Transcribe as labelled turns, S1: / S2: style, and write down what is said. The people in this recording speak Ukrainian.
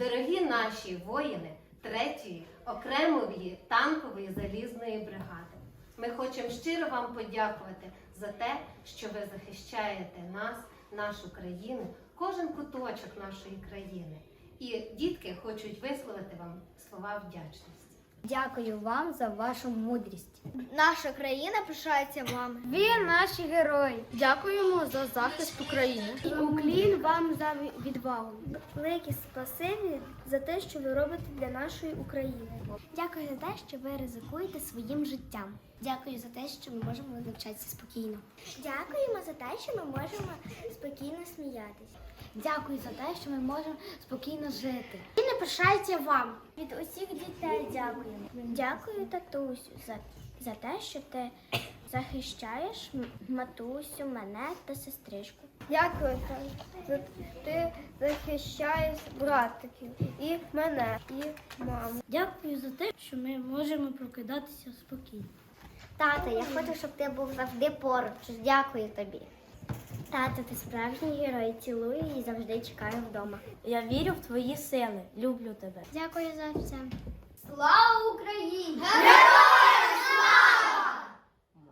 S1: дорогі наші воїни 3-ї окремої танкової залізної бригади. Ми хочемо щиро вам подякувати за те, що ви захищаєте нас, нашу країну, кожен куточок нашої країни. І дітки хочуть висловити вам слова вдячності.
S2: Дякую вам за вашу мудрість.
S3: Наша країна пишається вами.
S2: Ви наші герої. Дякуємо за захист України.
S3: І уклін вам за відвагу. Велике спасибі за те, що ви робите для нашої України. Дякую за те, що ви ризикуєте своїм життям. Дякую за те, що ми можемо навчатися спокійно. Дякуємо за те, що ми можемо спокійно сміятися.
S2: Дякую за те, що ми можемо спокійно жити.
S3: І не пишається вам. Від усіх дітей дякуємо. Дякую, татусю, за, за те, що ти захищаєш матусю, мене та сестричку. Дякую, за ти захищаєш братиків і мене, і маму.
S2: Дякую за те, що ми можемо прокидатися спокійно.
S3: Тато, я хочу, щоб ти був завжди поруч. Дякую тобі. Тато, ти справжній герой. Цілую і завжди чекаю вдома.
S2: Я вірю в твої сили. Люблю тебе.
S3: Дякую за все.